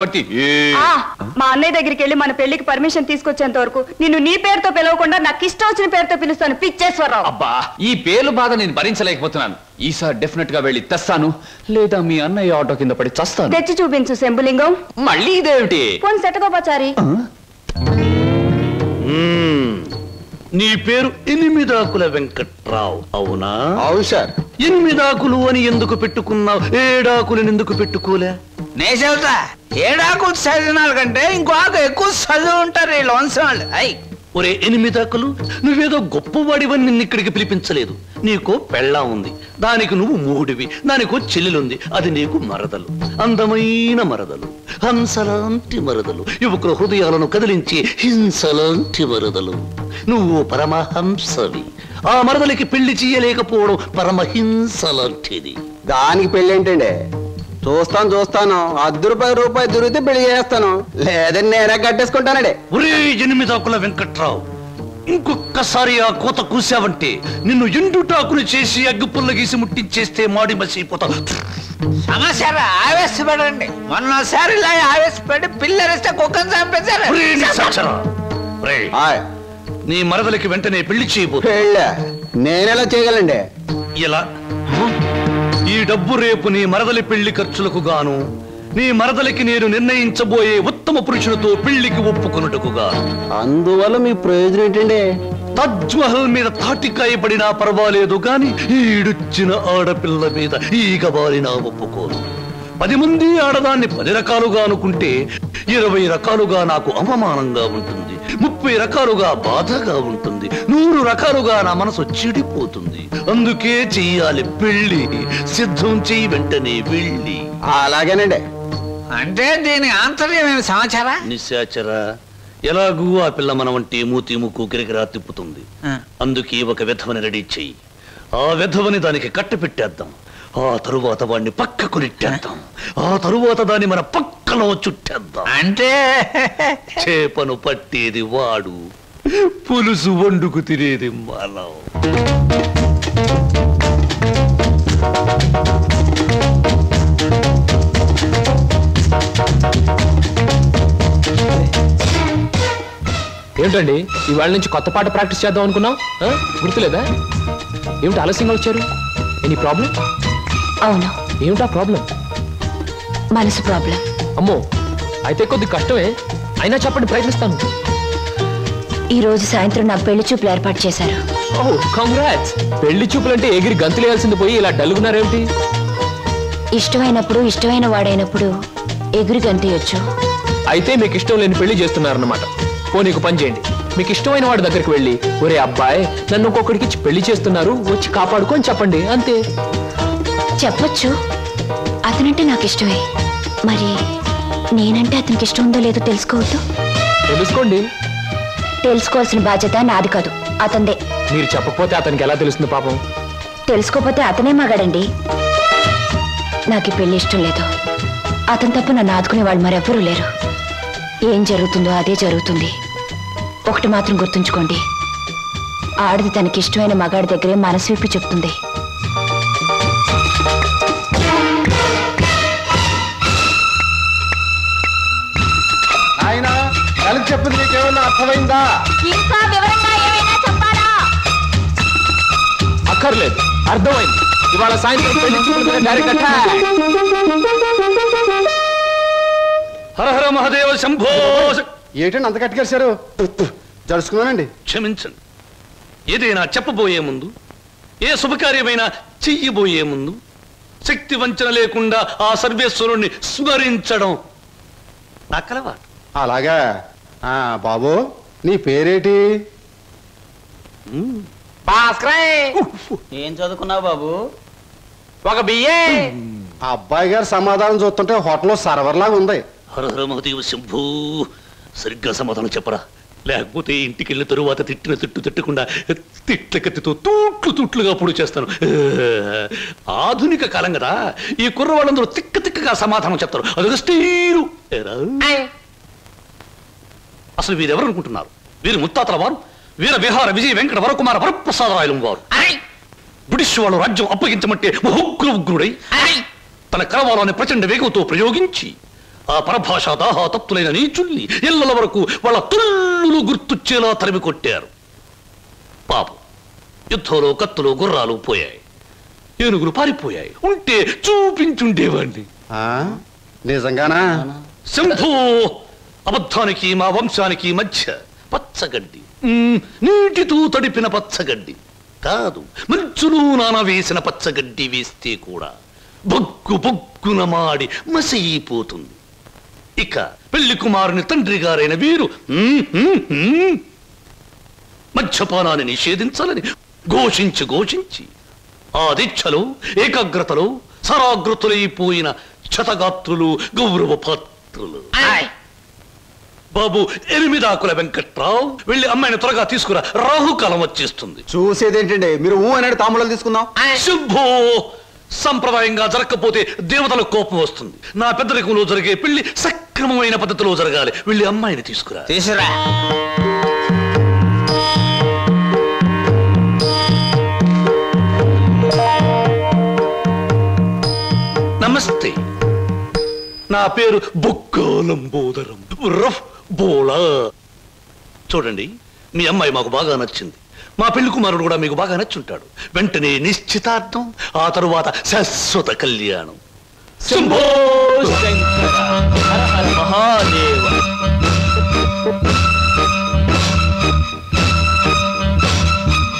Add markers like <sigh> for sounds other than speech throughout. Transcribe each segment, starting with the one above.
చక్రవర్తి ఏ. ఆ, మా అన్నయ్య దగ్గరికి వెళ్ళి మన పెళ్ళికి పర్మిషన్ తీసుకొచ్చేంత వరకు నిన్ను నీ పేరుతో పిలవకుండా నాకు ఇష్టం వచ్చిన పేరుతో పిలుస్తాను పిచ్చేశ్వరరావు. అబ్బా ఈ పేర్లు బాధ నేను భరించలేకపోతున్నాను. ఈసారి డెఫినెట్గా వెళ్ళి తెస్తాను లేదా మీ అన్నయ్య ఆటో కింద పడి చస్తాను. తెచ్చి చూపించు శంభులింగం. మళ్ళీ ఇదేమిటి? పోని సెటగోపచారి. నీ పేరు ఎనిమిదాకుల వెంకట్రావు అవునా? అవును సార్. ఎనిమిదాకులు అని ఎందుకు పెట్టుకున్నావు? ఏడాకులను ఎందుకు పెట్టుకోలే? నే చెబుతా ఏడాకు చదివినారు కంటే ఇంకో ఆకు ఎక్కువ చదువు ఉంటారు వీళ్ళు వంశం వాళ్ళు. అయ్. ఒరే ఎనిమిదాకులు నువ్వేదో గొప్పవాడివని నిన్ను ఇక్కడికి పిలిపించలేదు. నీకో పెళ్ళా ఉంది. దానికి నువ్వు మూడివి. దానికో చెల్లెలుంది. అది నీకు మరదలు. అందమైన మరదలు. హంసలాంటి మరదలు. యువకుల హృదయాలను కదిలించే హింసలాంటి మరదలు. నువ్వు పరమహంసవి. ఆ మరదలికి పెళ్ళి చేయలేకపోవడం పరమహింస లాంటిది దానికి పెళ్ళి ఏంటండి చూస్తాను చూస్తాను. అర్ధ రూపాయి రూపాయి దొరికితే పెళ్ళి చేస్తాను. లేదని నేనే కట్టేసుకుంటానండి. ఒరే ఎనిమిదాకుల వెంకట్రావు ఇంకొక్కసారి ఆ కోత కూసావంటే నిన్ను ఎండుటాకులు చేసి అగ్గిపుల్ల గీసి ముట్టించేస్తే మాడి మసిపోతావు ఆవేశపడండి. మొన్నసారి ఇలా ఆవేశపడి పిల్లరిస్తే కుక్కను చంపేశారు. ఒరే నిశాచరా. ఒరే, ఆయ్, నీ మరదలికి వెంటనే పెళ్ళి చేయబోతు. పెళ్ళా? నేనెలా చేయగలండి? ఎలా? ఈ డబ్బు రేపు నీ మరదలి పెళ్ళి ఖర్చులకు గాను. నీ మరదలికి నేను నిర్ణయించబోయే ఉత్తమ పురుషునితో పెళ్ళికి ఒప్పుకొనుటకు గాను. అందువల్ల మీ ప్రయోజనం ఏంటండి? తజ్ మహల్ మీద తాటికాయ పడినా పర్వాలేదు గాని ఈడుచ్చిన ఆడపిల్ల మీద ఈగ బారినా ఒప్పుకోను. పది మంది ఆడదాన్ని పది రకాలుగా అనుకుంటే ఇరవై రకాలుగా నాకు అవమానంగా ఉంటుంది. ముప్పై రకాలుగా బాధగా ఉంటుంది. నూరు రకాలుగా నా మనసు చెడిపోతుంది. అందుకే చెయ్యాలి పెళ్ళి సిద్ధం చెయ్యి వెంటనే వెళ్ళి. అలాగేనండి. అంటే దీని ఆంతర్యం ఏమి సమాచారా? నిశాచర. ఎలాగూ ఆ పిల్ల మన వంటి మూతి ముక్కు కిరికిరా తిప్పుతుంది. అందుకే ఒక విధవని రెడీ చెయ్యి. ఆ విధవని దానికి కట్ట పెట్టేద్దాం. ఆ తరువాత వాడిని పక్కకు నెట్టేద్దాం. ఆ తరువాత దాన్ని మన పక్కలో చుట్టేద్దాం. అంటే? చేపను పట్టేది వాడు పులుసు వండుకు తినేది మనం. ఏమిటండి? ఇవాళ నుంచి కొత్త పాట ప్రాక్టీస్ చేద్దాం అనుకున్నాం? గుర్తులేదా? ఏమిటి ఆలస్యంగా వచ్చారు? ఎనీ ప్రాబ్లం అవును. ఏమిటా ప్రాబ్లం మనసు ప్రాబ్లం అమ్మో అయితే కొద్ది కష్టమే. అయినా చెప్పండి ప్రయత్నిస్తాను. ఈ రోజు సాయంత్రం నా పెళ్ళి చూపులు ఏర్పాటు చేశారు. ఓ కంగ్రాట్స్ పెళ్ళి చూపులంటే ఎగిరి గంతులేయాల్సింది పోయి ఇలా డల్గున్నారేమిటి ఇష్టమైనప్పుడు ఇష్టమైన వాడైనప్పుడు ఎగురు గంతయొచ్చు. అయితే మీకు ఇష్టం లేని పెళ్ళి చేస్తున్నారన్నమాట. పో నీకు పని చేయండి. మీకు ఇష్టమైన వాడి దగ్గరికి వెళ్ళి ఒరే అబ్బాయి నన్ను ఒక్కొక్కడికి పెళ్ళి చేస్తున్నారు వచ్చి కాపాడుకొని చెప్పండి అంతే. చెప్పొచ్చు. అతనంటే నాకు ఇష్టమే. మరి నేనంటే అతనికి ఇష్టం ఉందో లేదో తెలుసుకోవద్దు? తెలుసుకోండి. తెలుసుకోవాల్సిన బాధ్యత నాది కాదు. అతందే. మీరు చెప్పకపోతే అతనికి ఎలా తెలుస్తుంది పాపం? తెలుసుకోపోతే అతనే మగాడండి. నాకు పెళ్ళి ఇష్టం లేదు. అతని తప్ప నన్ను ఆదుకునే వాళ్ళు మరెవ్వరూ లేరు. ఏం జరుగుతుందో అదే జరుగుతుంది. ఒకటి మాత్రం గుర్తుంచుకోండి. ఆడది తనకి ఇష్టమైన మగాడి దగ్గరే మనసు విప్పి చెప్తుంది. అర్థమైందా? ఇంకా వివరంగా ఏమైనా చెప్పాలా? అక్కర్లేదు. అర్థమైంది. ఇవాళ సాయంత్రం పెళ్ళి చూపుల. హర హర మహాదేవ శంభో. ఏంటండి అంత కట్టుకేశారు జరుచుకున్నానండి. క్షమించండి. ఏదైనా చెప్పబోయే ముందు ఏ శుభకార్యమైనా చెయ్యబోయే ముందు శక్తి వంచన లేకుండా ఆ సర్వేశ్వరుణ్ణి స్మరించడం నా కలవాటు. అలాగా? బాబు నీ పేరేటి? ఏం చదువుకున్నావు బాబు? ఒక బియ్యే అబ్బాయి గారి సమాధానం చూస్తుంటే హోటల్లో సర్వర్ లాగా ఉంది. హర హర మహాదేవ శంభూ. సరిగ్గా సమాధానం చెప్పరా. లేకపోతే ఇంటికి వెళ్ళిన తరువాత తిట్టిన తిట్టు తిట్టకుండా తిట్ల కత్తితో తూట్లు తూట్లుగా పొడి చేస్తాను. ఆధునిక కాలం కదా ఈ కుర్రవాళ్ళందరూ తిక్క తిక్కగా సమాధానం చెప్తారు. అదొక స్టీరు. ఏరా? అసలు వీరెవరు అనుకుంటున్నారు వీరు ముత్తాతల వారు వీర విహార విజయ వెంకట వరకుమార వరప్రసాదరాయలం వారు. బ్రిటిష్ వాళ్ళు రాజ్యం అప్పగించమంటే ఉగ్ర ఉగ్రుడై తన కరవాలని ప్రచండ వేగంతో ప్రయోగించి ఆ పరభాష దాహాతత్తులైన నీచుల్ని ఇళ్ళల వరకు వాళ్ళ తుల్లులు గుర్తుచ్చేలా తరిమి కొట్టారు. పాపం యుద్ధంలో కత్తులు గుర్రాలు పోయాయి. ఏనుగులు పారిపోయాయి. ఉంటే చూపించుండేవాణ్ణి. ఆ? నిజంగానా? శంభో! అబద్ధానికి మా వంశానికి మధ్య పచ్చగడ్డి. నీటితో తడిపిన పచ్చగడ్డి. కాదు మంచులో నాన వేసిన పచ్చగడ్డి వేస్తే కూడా బొగ్గు బొగ్గున మాడి మసైపోతుంది ఇక పెళ్ళి కుమారుని తండ్రి గారైన వీరు మధ్యపానాన్ని మద్యపానాన్ని నిషేధించాలని ఘోషించి ఘోషించి ఆ దీక్షలో ఏకాగ్రతలో సరాగ్రతులైపోయిన క్షతగాత్రులు గౌరవ పాత్రులు బాబు ఎనిమిదాకుల వెంకట్రావు. వెళ్ళి అమ్మాయిని త్వరగా తీసుకురా. రాహుకాలం వచ్చేస్తుంది. చూసేదేంటండి? మీరు ఊ అనేది తాములు తీసుకుందాం. శుభో! సంప్రదాయంగా జరగకపోతే దేవతల కోపం వస్తుంది. నా పెద్దరికంలో జరిగే పెళ్ళి సక్రమమైన పద్ధతిలో జరగాలి. వెళ్ళి అమ్మాయిని తీసుకురా. తీసురా నమస్తే. నా పేరు బుక్కోలంబోదరం రఫ్ బోలా. చూడండి మీ అమ్మాయి మాకు బాగా నచ్చింది. మా పెళ్ళి కుమారుడు కూడా మీకు బాగా నచ్చుంటాడు. వెంటనే నిశ్చితార్థం ఆ తరువాత శాశ్వత కళ్యాణం. శంభో శంకర హర హర మహాదేవ.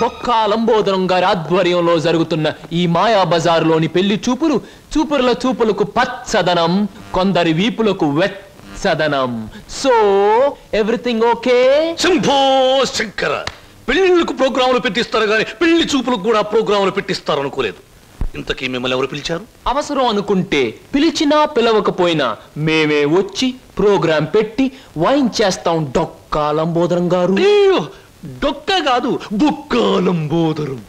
బొక్క లంబోదరం గారి ఆధ్వర్యంలో జరుగుతున్న ఈ మాయా బజార్లోని పెళ్ళి చూపులు చూపుల చూపులకు పచ్చదనం కొందరి వీపులకు వెచ్చదనం so everything okay Shambho Shankara పెళ్ళిళ్ళకు ప్రోగ్రాములు పెట్టిస్తారు కానీ పెళ్ళి చూపులకు కూడా ప్రోగ్రాములు పెట్టిస్తారు అనుకోలేదు ఇంతకీ మిమ్మల్ని ఎవరు పిలిచారు? అవసరం అనుకుంటే పిలిచినా పిలవకపోయినా మేమే వచ్చి ప్రోగ్రాం పెట్టి వైన్ చేస్తాం. డొక్కా లంబోదరం గారు. అయ్యో, డొక్క కాదు బుక్కాలంబోదరం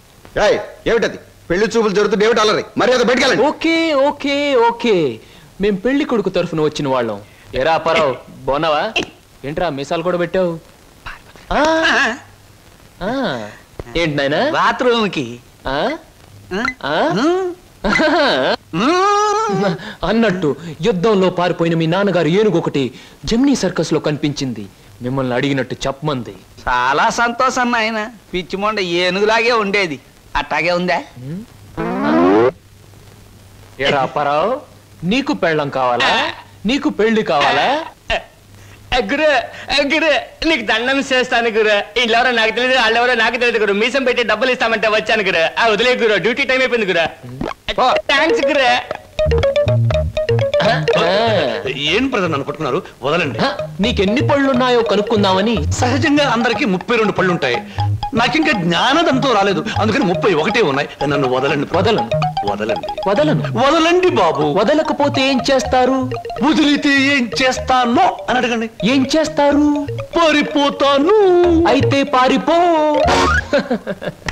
ఏయ్ ఏమిటది? పెళ్ళి చూపులు జరుగుతుంది ఏమిటి అల్లరి? మరి అది బయటకెళ్ళండి ఓకే ఓకే ఓకే. మేం పెళ్ళి కొడుకు తరఫున వచ్చిన వాళ్ళం. ఎరా పరావు బాగున్నావా? ఏంట్రా మీసాలు కూడా పెట్టావు? ఆ, ఆ, ఏంటి నాయనా? బాత్రూమ్కి ఆ? ఆ? అన్నట్టు యుద్ధంలో పారిపోయిన మీ నాన్నగారు ఏనుగు ఒకటి జమ్నీ సర్కస్లో కనిపించింది. మిమ్మల్ని అడిగినట్టు చెప్పమంది. చాలా సంతోషం నాయన. పిచ్చి మొండ ఏనుగులాగే ఉండేది. అట్టాగే ఉందా? ఎరా పరావు నీకు పెళ్ళం కావాలా? నీకు పెళ్ళి కావాలా? గురు గురు నీకు దండం చేస్తాను గురు. వీళ్ళెవరో నాకు తెలియదు వాళ్ళెవరో నాకు తెలియదు గురు. మీసం పెట్టి డబ్బులు ఇస్తామంటే వచ్చాను గురు. ఆ వదిలే గురు. డ్యూటీ టైం అయిపోయింది గురు. థ్యాంక్స్ గురు. ఏం ప్రజలు నన్ను పట్టుకున్నారు? వదలండి. నీకెన్ని పళ్ళున్నాయో కనుక్కుందామని సహజంగా అందరికీ ముప్పై రెండు పళ్ళు ఉంటాయి నాకింకా జ్ఞానదంతో రాలేదు. అందుకని ముప్పై ఒకటే ఉన్నాయి. నన్ను వదలండి. వదలను. వదలండి. వదలను. వదలండి బాబు. వదలకపోతే ఏం చేస్తారు? వదిలితే ఏం చేస్తానో అని అడగండి. ఏం చేస్తారు? పారిపోతాను. అయితే పారిపో. <laughs>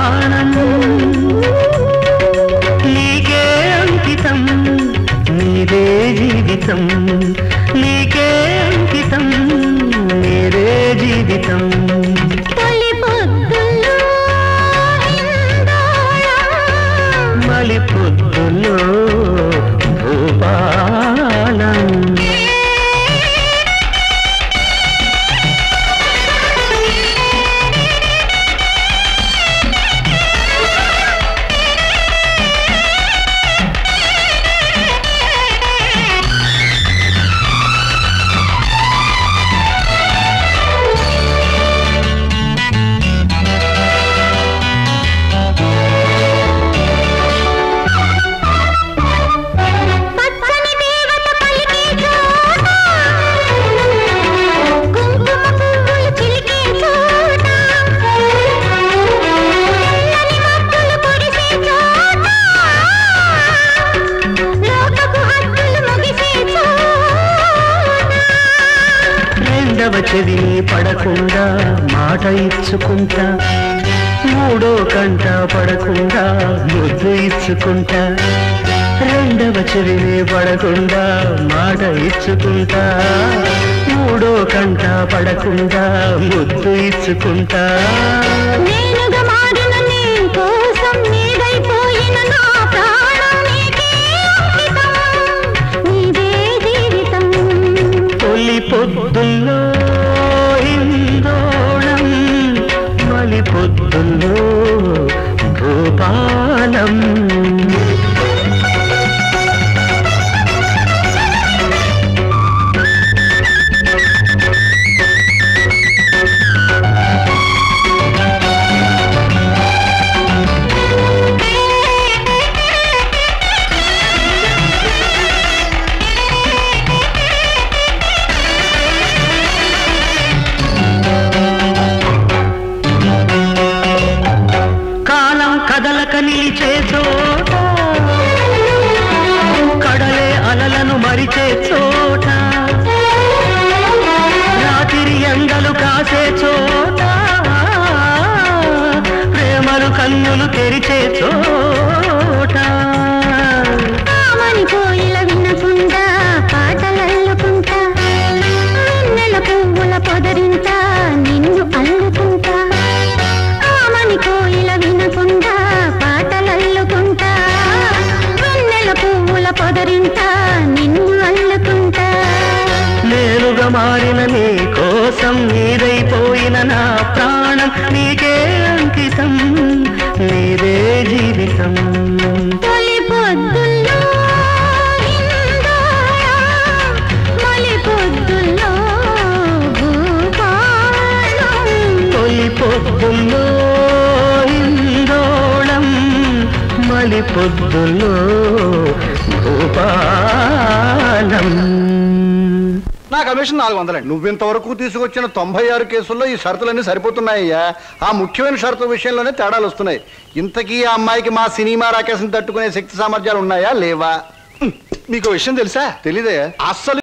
ప్రాణం. నీకే అంకితం నీదే జీవితం. నీకే అంకితం నీదే జీవితం. మలి పొద్దులో ఇచ్చుకుంటా మూడో కంట పడకుండా ముద్దు ఇచ్చుకుంటా. రెండవ చెవిని పడకుండా మాట ఇచ్చుకుంటా. మూడో కంట పడకుండా ముద్దు ఇచ్చుకుంటా. నేనుగా భూపాలం తెరిచే చోట. ఆమని కోయిల వినకుండా పాటలల్లుకుంటా వెన్నెల పువ్వుల పొదరింటా నిన్ను అల్లుకుంటా. ఆమని కోయిల వినకుండా పాటలల్లుకుంటా వెన్నెల పువ్వుల పొదరింటా నిన్ను అల్లుకుంటా. నేనుగా మారిన నీ కోసం నీదైపోయిన నా ప్రాణం నీకే మలి పొద్దుల్లో భూపాలం నా కమిషన్ నాలుగు వందలండి. నువ్వింతవరకు తీసుకొచ్చిన తొంభై ఆరు కేసుల్లో ఈ షరతులన్నీ సరిపోతున్నాయ్యా. ఆ ముఖ్యమైన షరతుల విషయంలోనే తేడాలు వస్తున్నాయి. ఇంతకీ ఆ అమ్మాయికి మా సినిమా రాకేశం తట్టుకునే శక్తి సామర్థ్యాలు ఉన్నాయా లేవా? మీకు విషయం తెలుసా? తెలీదే అస్సలు